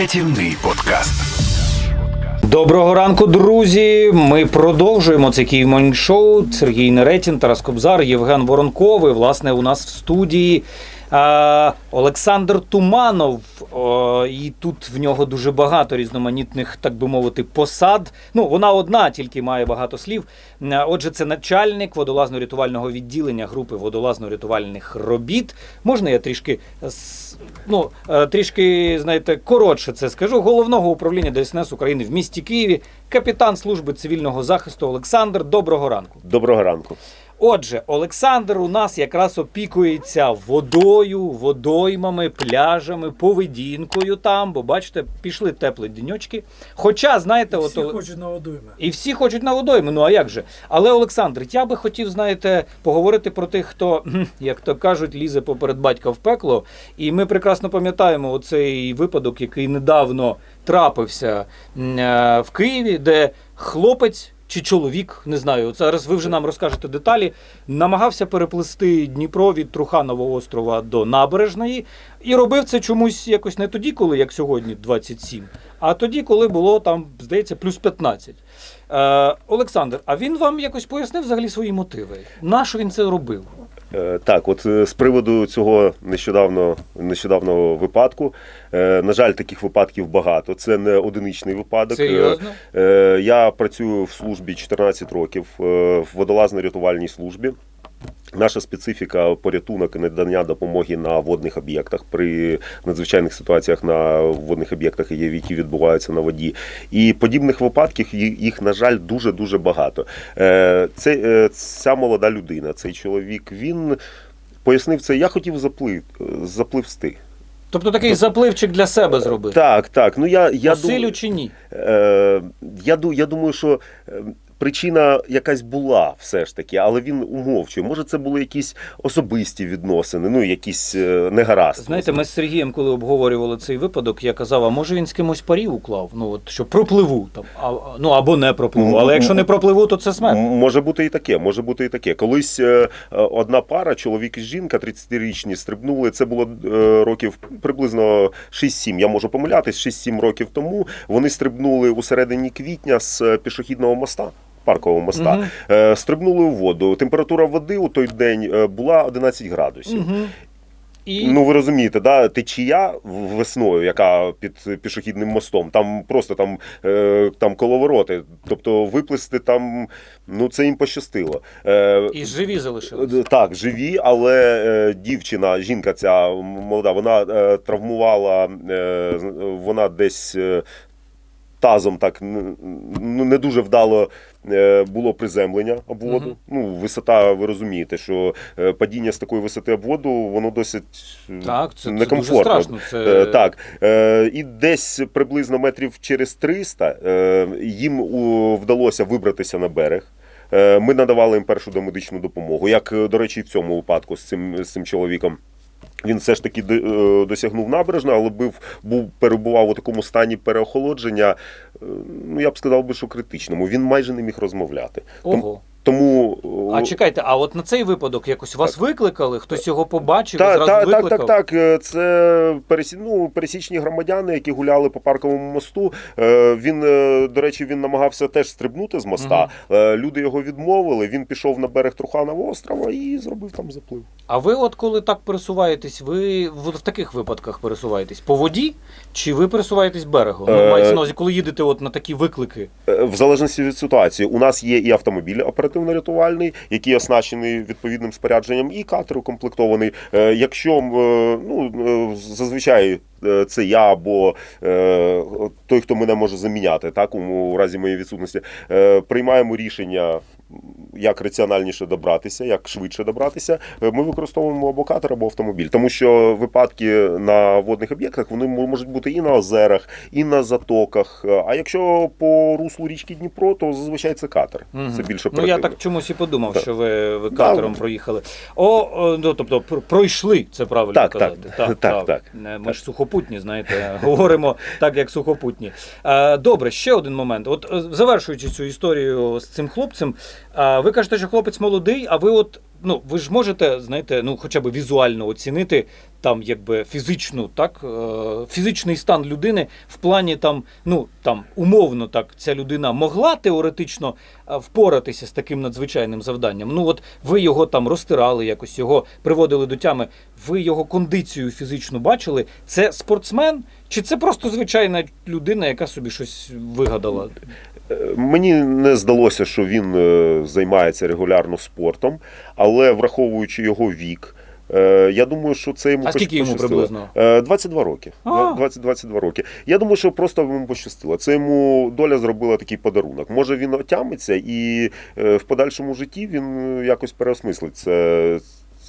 Рятівний подкаст. Доброго ранку, друзі. Ми продовжуємо це Київ шоу. Сергій Неретін, Тарас Кобзар, Євген Воронков. І, власне, у нас в студії Олександр Туманов. І тут в нього дуже багато різноманітних, так би мовити, посад. Ну, вона одна, тільки має багато слів. Е, Отже, це начальник водолазно-рятувального відділення групи водолазно-рятувальних робіт. Можна я трішки ну, е, трішки, знаєте, коротше це скажу. Головного управління ДСНС України в місті Києві, капітан служби цивільного захисту Олександр. Доброго ранку. Доброго ранку. Отже, Олександр у нас якраз опікується водою, водоймами, пляжами, поведінкою там, бо бачите, пішли теплі деньочки. Хоча, знаєте, Всі от хочуть на водойми. і всі хочуть на водойми, ну а як же? Але Олександр, я би хотів, знаєте, поговорити про тих, хто, як то кажуть, лізе поперед батька в пекло. І ми прекрасно пам'ятаємо оцей випадок, який недавно трапився е, в Києві, де хлопець. Чи чоловік, не знаю, зараз ви вже нам розкажете деталі. Намагався переплисти Дніпро від Труханового острова до набережної і робив це чомусь якось не тоді, коли як сьогодні 27, а тоді, коли було там, здається, плюс 15. Е, Олександр, а він вам якось пояснив взагалі свої мотиви? Нащо він це робив? Е, Так, от е, з приводу цього нещодавно, нещодавного випадку, е, на жаль, таких випадків багато. Це не одиничний випадок. Серйозно? Я працюю в службі 14 років в водолазно-рятувальній службі. Наша специфіка порятунок і надання допомоги на водних об'єктах при надзвичайних ситуаціях на водних об'єктах, які відбуваються на воді. І подібних випадків їх, на жаль, дуже дуже багато. Е, Це е, ця молода людина, цей чоловік, він пояснив це. Я хотів заплив, запливсти. Тобто такий запливчик для себе зробив. Так, так. Ну я, я Посилю думаю, чи ні? Е, я, я думаю, що е, причина якась була все ж таки, але він умовчує. Може, це були якісь особисті відносини, ну якісь е, негаразди. Знаєте, ми з Сергієм, коли обговорювали цей випадок, я казав, а може він з кимось парі уклав? Ну от що пропливу там, а, ну або не пропливу. Ну, Але якщо не пропливу, то це смерть. Може бути і таке, може бути і таке. Колись е, е, одна пара, чоловік і жінка, 30-річні, стрибнули. Це було років приблизно 6-7, Я можу помилятись, 6-7 років тому. Вони стрибнули у середині квітня з пішохідного моста. Паркового моста Мгм. Е, стрибнули у воду. Температура води у той день е, була 11 градусів. Угу. І Ну ви розумієте, да, течія весною, яка під пішохідним мостом, там просто там, е, там коловороти. Тобто виплисти там, ну це їм пощастило. Е, і живі залишились. Д- Так, живі, але е, дівчина, жінка ця молода, вона е, травмувала, е, вона десь е, тазом так ну, не дуже вдало е, було приземлення об воду. Мгм. Ну, висота, ви розумієте, що е, падіння з такої висоти об воду, воно досить е, Так, це, це дуже некомфортно. страшно. Це... Так, і десь приблизно метрів через 300 е, їм вдалося вибратися на берег. Ми надавали їм першу домедичну допомогу. Як, до речі, і в цьому випадку з цим, з цим чоловіком. Він все ж таки е, досягнув набережно, але був, був перебував у такому стані переохолодження. е, Ну я б сказав би, що критичному. Він майже не міг розмовляти. Ого. Тому А е, чекайте, а от на цей випадок якось вас викликали? Хтось його побачив Та, зразу та, так, викликав? так, так. е, Це пересі, ну, пересічні громадяни, які гуляли по парковому мосту. Е, Він, до речі, він намагався теж стрибнути з моста. Е, Люди його відмовили. Він пішов на берег Труханова острова і зробив там заплив. А ви, от коли так пересуваєтесь, ви в, в таких випадках пересуваєтесь по воді, чи ви пересуваєтесь берегом? Ну, Е, мається на увазі, коли їдете от на такі виклики. В залежності від ситуації, у нас є і автомобіль оперативно-рятувальний, який оснащений відповідним спорядженням, і катер укомплектований. Е, Якщо е, ну, е, зазвичай це я або е, той, хто мене може заміняти, так, у, разі моєї відсутності, е, приймаємо рішення. Як раціональніше добратися, як швидше добратися, Е, ми використовуємо або катер, або автомобіль, тому що випадки на водних об'єктах вони можуть бути і на озерах, і на затоках. Е, А якщо по руслу річки Дніпро, то зазвичай це катер. Мгм. Це більше Ну я так чомусь і подумав, Так. що ви, ви Да. катером проїхали. О, ну тобто пройшли, це правильно Так, казати. так, так, так. Е, Ми ж сухопутні, знаєте, говоримо так, як сухопутні. Добре, ще один момент. От е, завершуючи цю історію з цим хлопцем, ви кажете, що хлопець молодий, а ви от ну ви ж можете, знаєте, ну хоча б візуально оцінити там, якби фізичну, так, е, фізичний стан людини в плані там, ну там умовно так, ця людина могла теоретично е, впоратися з таким надзвичайним завданням. Ну от ви його там розтирали, якось його приводили до тями. Ви його кондицію фізичну бачили. Це спортсмен, чи це просто звичайна людина, яка собі щось вигадала? Е, Мені не здалося, що він е, займається регулярно спортом, але враховуючи його вік, е, я думаю, що це йому А скільки йому приблизно? Е, 22 роки. А. 20-22 роки. Я думаю, що просто йому пощастило. Це йому доля зробила такий подарунок. Може він отямиться і е, в подальшому житті він е, якось переосмислить це.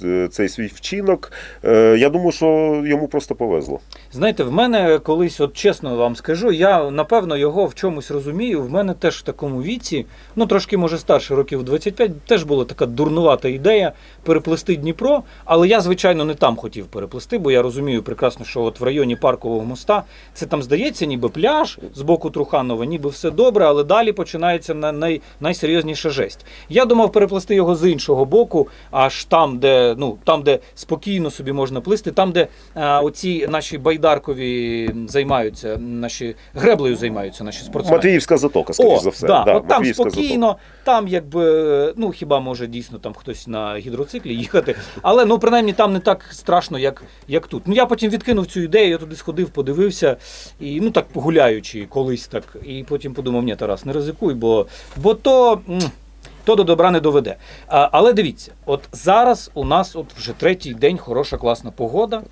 Це- Цей свій вчинок. Е, Я думаю, що йому просто повезло. Знаєте, в мене колись, от чесно вам скажу, я напевно його в чомусь розумію. В мене теж в такому віці, ну трошки може старше, років 25, теж була така дурнувата ідея переплести Дніпро. Але я, звичайно, не там хотів переплести, бо я розумію прекрасно, що от в районі паркового моста це там здається, ніби пляж з боку Труханова, ніби все добре, але далі починається на най, найсерйозніша жесть. Я думав переплести його з іншого боку, аж там, де ну там, де спокійно собі можна плисти, там, де а, оці наші байдаркові займаються, наші греблею займаються наші спортсмени. Матвіївська затока, скоріш О, за все. Да, от там Матвіївська спокійно, там якби, ну хіба може дійсно там хтось на гідроциклі їхати, але ну принаймні там не так страшно, як, як тут. Ну я потім відкинув цю ідею, я туди сходив, подивився, і ну так погуляючи колись так. І потім подумав, ні, Тарас, не ризикуй, бо, бо то. м, То до добра не доведе. А, але дивіться, от зараз у нас от вже третій день хороша класна погода.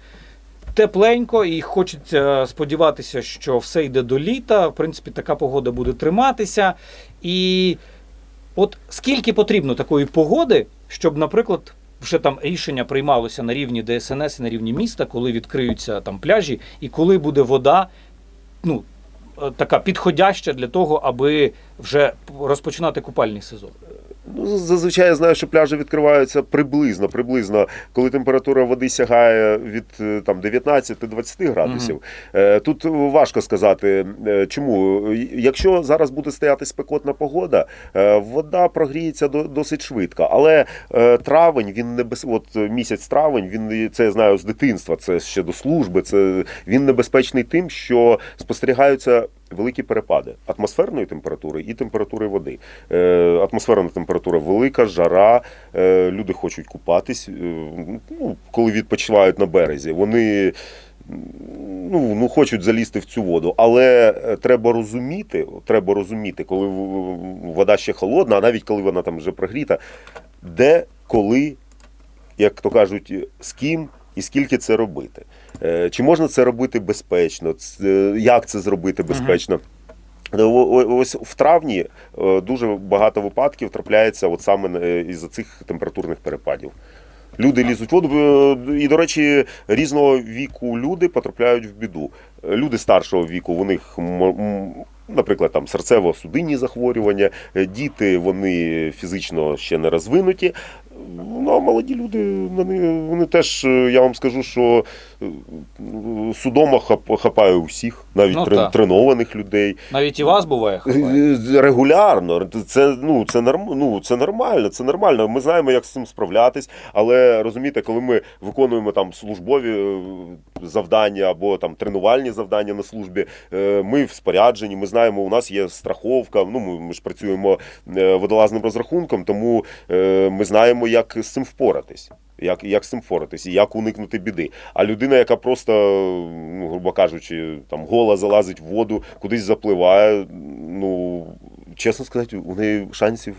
Тепленько, і хочеться сподіватися, що все йде до літа. В принципі, така погода буде триматися. І от скільки потрібно такої погоди, щоб, наприклад, вже там рішення приймалося на рівні ДСНС і на рівні міста, коли відкриються там пляжі, і коли буде вода, ну е, така підходяща для того, аби вже розпочинати купальний сезон. Ну, зазвичай я знаю, що пляжі відкриваються приблизно, приблизно, коли температура води сягає від е, там 19-20 градусів. Е, Тут важко сказати, е, чому. Якщо зараз буде стояти спекотна погода, вода прогріється досить швидко. Але травень, він небез... от місяць травень, він це я знаю з дитинства, це ще до служби. Це він небезпечний тим, що спостерігаються. Великі перепади атмосферної температури і температури води. Е, атмосферна температура велика, жара, е, люди хочуть купатись. Е, ну, коли відпочивають на березі, вони ну, ну, хочуть залізти в цю воду. Але треба розуміти, треба розуміти, коли вода ще холодна, а навіть коли вона там вже прогріта, де, коли, як то кажуть, з ким і скільки це робити. Е, Чи можна це робити безпечно? Як це зробити безпечно? О- Ось в травні е, дуже багато випадків трапляється от саме е, із-за цих температурних перепадів. Люди лізуть в воду, е, і, до речі, різного віку люди потрапляють в біду. Е, Люди старшого віку, у них, наприклад, там серцево-судинні захворювання, е, діти вони фізично ще не розвинуті. Ну, а молоді люди, вони, вони теж, е, я вам скажу, що судома хап- хапає усіх, навіть Ну, трен- тренованих людей. Навіть і вас буває. хапає. Е, Регулярно. Це, ну, це, норм, ну, це нормально, це нормально. Ми знаємо, як з цим справлятись, але розумієте, коли ми виконуємо там службові е, завдання або там тренувальні завдання на службі, е, ми в спорядженні, ми знаємо, у нас є страховка. Ну, ми, ми ж працюємо е, водолазним розрахунком, тому е, ми знаємо, як з цим впоратись. Як, як з цим впоратись і як уникнути біди. А людина, яка просто, ну, грубо кажучи, там гола залазить в воду, кудись запливає, ну чесно сказати, у неї шансів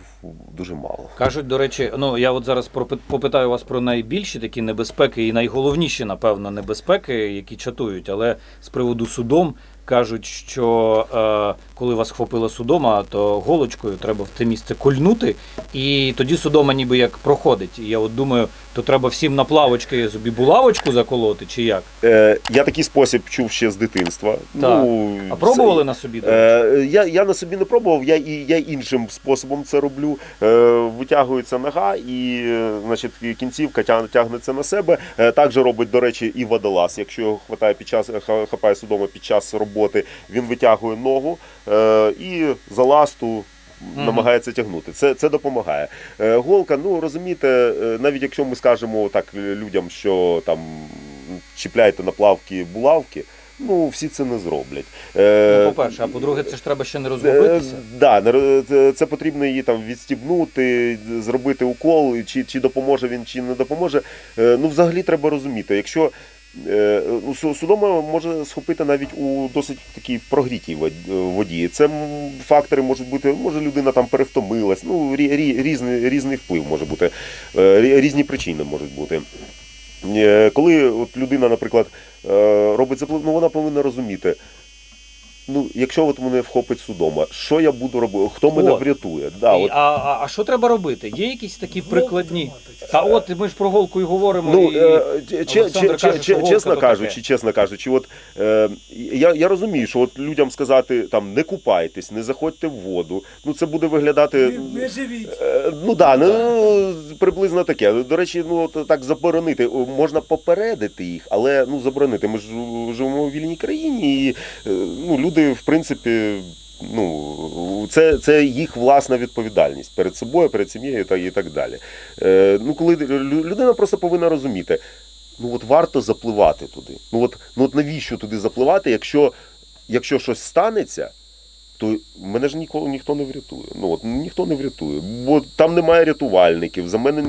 дуже мало. Кажуть, до речі, ну я от зараз попитаю вас про найбільші такі небезпеки і найголовніші, напевно, небезпеки, які чатують, але з приводу судом кажуть, що е, коли вас хопила судома, то голочкою треба в те місце кольнути, і тоді судома ніби як проходить. І я от думаю, то треба всім на плавочки собі булавочку заколоти, чи як? Е, я такий спосіб чув ще з дитинства. Так. Ну, А пробували це- на собі? Е, я, я на собі не пробував, я, і, я іншим способом це роблю. Е, витягується нога, і значить, кінцівка тяг- тягнеться на себе. Е, так же робить, до речі, і водолаз. Якщо його хватає під час, хапає судома під час роботи, він витягує ногу е, і за ласту намагається тягнути. Це, це допомагає. Е, голка, ну розумієте, е, навіть якщо ми скажемо так людям, що там чіпляйте на плавки булавки. Ну, всі це не зроблять. Е, Ну, по-перше, а по-друге, це ж треба ще не розгубитися. Е, Да, це- потрібно її там відстібнути, зробити укол, чи, чи допоможе він, чи не допоможе. Е, Ну, взагалі треба розуміти, якщо судома може схопити навіть у досить такій прогрітій воді. Це фактори можуть бути, може людина там перевтомилась, ну рі- рі- різний, різний вплив може бути, е, рі- різні причини можуть бути. Е, Коли от людина, наприклад, е, робить заплив, ну вона повинна розуміти. Ну, якщо от мене вхопить судома, що я буду робити? Хто мене От. врятує? Да, от, а, а, а що треба робити? Є якісь такі прикладні. Та от ми ж про голку і говоримо. ну, і... е, че- че- Олександр че- каже, че- що голка чесно то кажучи, чесно кажучи, от е, я, я розумію, що от людям сказати там не купайтесь, не заходьте в воду. Ну це буде виглядати. Не, не живіть. Е, Ну да, ну приблизно таке. До речі, ну от так заборонити. Можна попередити їх, але ну заборонити. Ми ж живемо у вільній країні, і е, ну, люди, в принципі. Ну, це, це їх власна відповідальність перед собою, перед сім'єю та і так далі. Е, ну, коли людина просто повинна розуміти, ну от варто запливати туди. Ну от, ну от навіщо туди запливати, якщо, якщо щось станеться, то мене ж ніколи ніхто не врятує. Ну от ніхто не врятує, бо там немає рятувальників. За мене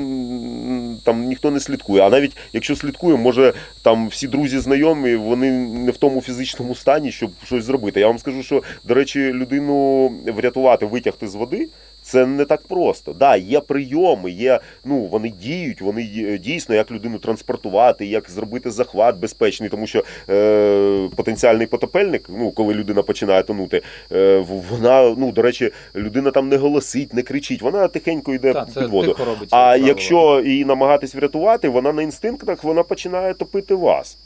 там ніхто не слідкує. А навіть якщо слідкує, може там всі друзі знайомі, вони не в тому фізичному стані, щоб щось зробити. Я вам скажу, що до речі, людину врятувати, витягти з води. Це не так просто. Да, є прийоми, є, ну вони діють, вони дійсно як людину транспортувати, як зробити захват безпечний, тому що е, потенціальний потопельник, ну коли людина починає тонути, е, вона, ну до речі, людина там не голосить, не кричить, вона тихенько йде Та, під воду. тихо робиться. А правило. якщо її намагатись врятувати, вона на інстинктах вона починає топити вас.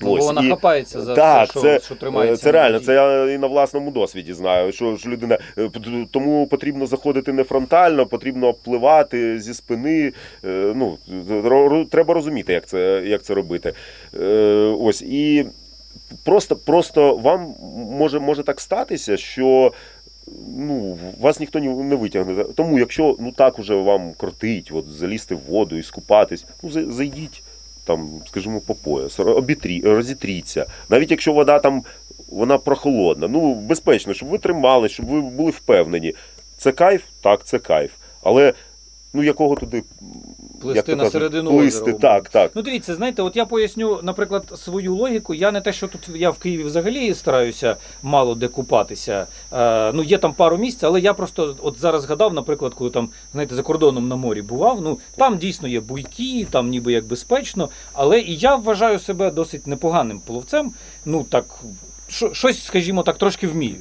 Ну, бо вона і- хапається за так, все, це, що, що тримається. це реально. Це я і на власному досвіді знаю. Що ж людина е, тому потрібно заходити не фронтально, потрібно обпливати зі спини. е, Ну треба розуміти, як це, як це робити. Е, Ось і просто, просто вам може, може так статися, що. Ну, вас ніхто ні- не витягне. Тому, якщо ну так уже вам крутить, от залізти в воду і скупатись, ну за- зайдіть там, скажімо, по пояс, обітрі, розітріться. Навіть якщо вода там вона прохолодна, ну безпечно, щоб ви тримали, щоб ви були впевнені. Це кайф, так, це кайф. Але ну якого туди Плисти як на середину плисти, озера, так, так. Ну дивіться, знаєте, от я поясню, наприклад, свою логіку. Я не те, що тут я в Києві взагалі стараюся мало де купатися. Е, ну є там пару місць, але я просто от зараз згадав, наприклад, коли там знаєте, за кордоном на морі бував. Ну там дійсно є буйки, там ніби як безпечно. Але і я вважаю себе досить непоганим пловцем. Ну так, що- щось, скажімо так, трошки вмію.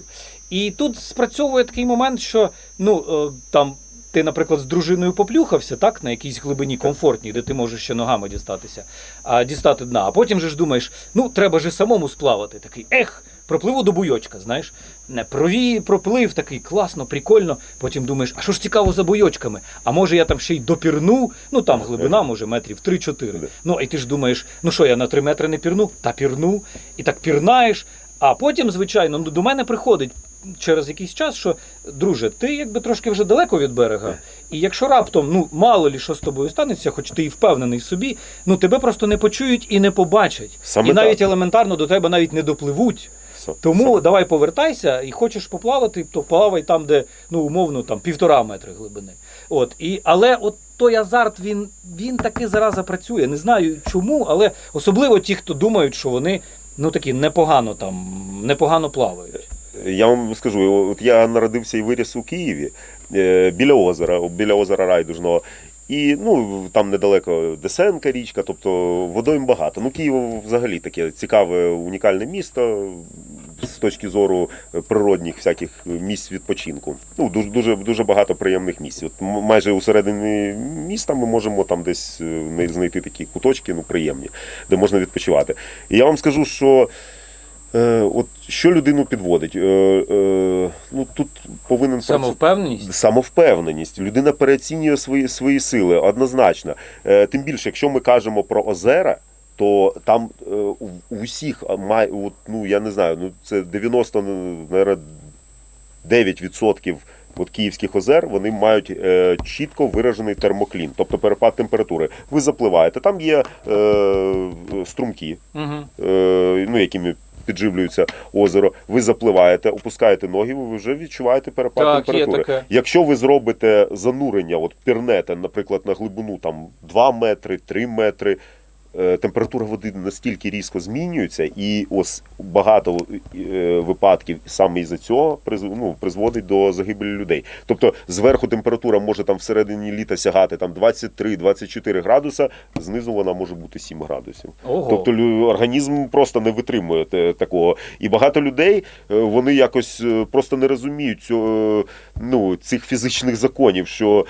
І тут спрацьовує такий момент, що ну е, там. Ти, наприклад, з дружиною поплюхався, так, на якійсь глибині комфортній, де ти можеш ще ногами дістатися, а дістати дна. А потім же ж думаєш, ну треба же самому сплавати. Такий ех, пропливу до буйочка, знаєш. Не прові, проплив такий класно, прикольно. Потім думаєш, а що ж цікаво за буйочками? А може я там ще й допірну? Ну там глибина, може, метрів 3-4. Ну, і ти ж думаєш, ну що, я на 3 метри не пірну? Та пірну. І так пірнаєш. А потім, звичайно, ну, до мене приходить через якийсь час, що друже, ти якби трошки вже далеко від берега. І якщо раптом, ну мало лі що з тобою станеться, хоч ти і впевнений в собі, ну тебе просто не почують і не побачать. Саме і навіть так. елементарно до тебе навіть не допливуть. Тому все. давай повертайся і хочеш поплавати, то плавай там, де ну умовно там півтора метри глибини. От і але от той азарт він, він таки зараза працює. Не знаю чому, але особливо ті, хто думають, що вони ну такі непогано там непогано плавають. Я вам скажу, от я народився і виріс у Києві е, біля озера, біля озера Райдужного. І ну там недалеко Десенка річка, тобто водойм багато. Ну Київ взагалі таке цікаве, унікальне місто з точки зору природних всяких місць відпочинку. Ну дуже дуже дуже багато приємних місць. От майже у середині міста ми можемо там десь е, знайти такі куточки, ну приємні, де можна відпочивати. І я вам скажу, що от що людину підводить? Е, е, ну тут повинен Самовпевненість. самовпевненість. Людина переоцінює свої, свої сили однозначно. Е, тим більше, якщо ми кажемо про озера. То там е, у, у всіх май, от, ну я не знаю, ну це 90, наверное, 9% от київських озер, вони мають е, чітко виражений термоклін, тобто перепад температури. Ви запливаєте, там є е, струмки, Угу. е, ну, якими підживлюється озеро. Ви запливаєте, опускаєте ноги, ви вже відчуваєте перепад Так, є таке. Якщо ви зробите занурення, от пірнете, наприклад, на глибину там 2 метри, 3 метри. Е, Температура води настільки різко змінюється, і ось багато е, випадків саме із-за цього приз- ну, призводить до загибелі людей. Тобто зверху температура може там всередині літа сягати там 23-24 градуса, знизу вона може бути 7 градусів. Ого. Тобто організм просто не витримує такого. І багато людей е, вони якось просто не розуміють цього, ну, цих фізичних законів, що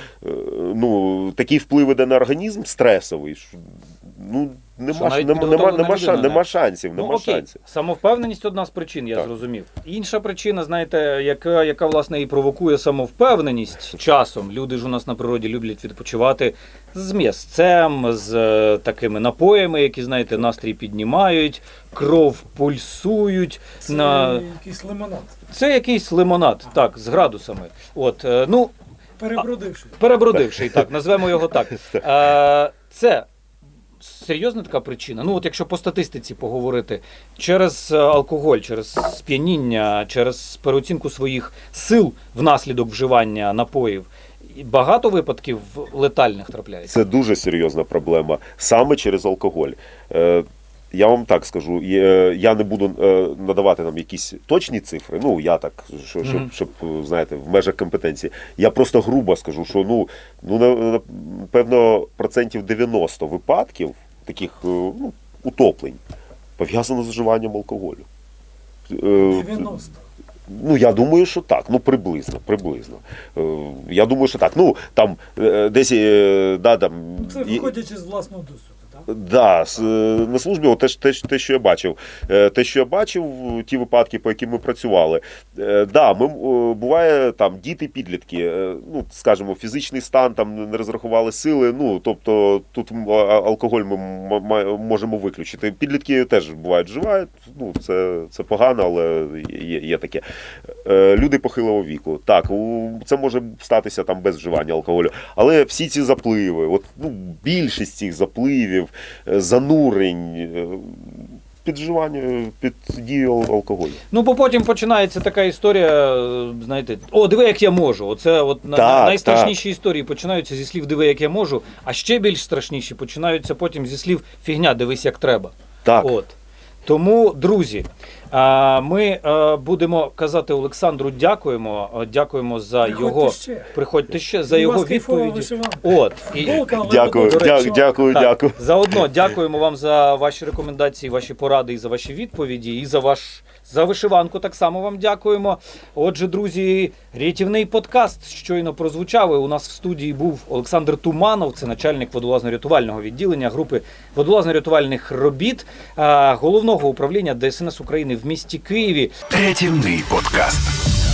ну, такий вплив іде на організм стресовий. Ну, Що нема, навіть нема, нема, підготовлена нема, людина шан- не- нема шансів. Ну, окей, шансів. самовпевненість одна з причин, я Так. зрозумів. Інша причина, знаєте, яка, яка власне і провокує самовпевненість часом. Люди ж у нас на природі люблять відпочивати з м'ясцем, з е, такими напоями, які, знаєте, настрій піднімають, кров пульсують. Це На... якийсь лимонад, Це якийсь лимонад, так, з градусами. От, е, ну, перебродивший. перебродивший, так, назвемо його так. Е, це серйозна така причина. Ну, от якщо по статистиці поговорити, через е, алкоголь, через сп'яніння, через переоцінку своїх сил внаслідок вживання напоїв. Багато випадків летальних трапляється. Це дуже серйозна проблема саме через алкоголь. Е, Я вам так скажу, я не буду е, надавати нам якісь точні цифри. Ну я так, що- щоб, Мгм. щоб е, знаєте, в межах компетенції. Я просто грубо скажу, що ну, ну на- напевно процентів 90 випадків таких е, ну, утоплень пов'язано з вживанням алкоголю. Е, 90. Ну, я думаю, що так. Ну, приблизно, приблизно. Е, Я думаю, що так. Ну, там е, десь, е, да, там. Це виходячи з власного досвіду? Да, е, на службі те, те, те, що я бачив. Е, Те, що я бачив, ті випадки, по яким ми працювали. Е, Да, ми, буває там діти, підлітки, е, ну, скажімо, фізичний стан, там не розрахували сили. Ну, тобто тут алкоголь ми можемо виключити. Підлітки теж бувають вживають. Ну, це, це погано, але є, є таке. Люди похилого віку. Так, це може статися там без вживання алкоголю. Але всі ці запливи, от, ну, більшість цих запливів, е, занурень, Підживання під ал- алкоголю. Ну, бо потім починається така історія, е, знаєте, о, диви, як я можу. Оце от на- Так, найстрашніші історії починаються зі слів диви, як я можу, а ще більш страшніші починаються потім зі слів фігня, дивись, як треба. Так. От. Тому, друзі, ми е, будемо казати Олександру дякуємо. е, Дякуємо за Приходьте його. ще. Приходьте ще за його відповіді. От. І, Дякую, дякую, так, дякую. Заодно дякуємо вам за ваші рекомендації, ваші поради і за ваші відповіді, і за ваш за вишиванку. Так само вам дякуємо. Отже, друзі, рятівний подкаст щойно прозвучав. У нас в студії був Олександр Туманов, це начальник водолазно-рятувального відділення групи водолазно-рятувальних робіт головного управління ДСНС України в місті Києві. Рятівний подкаст.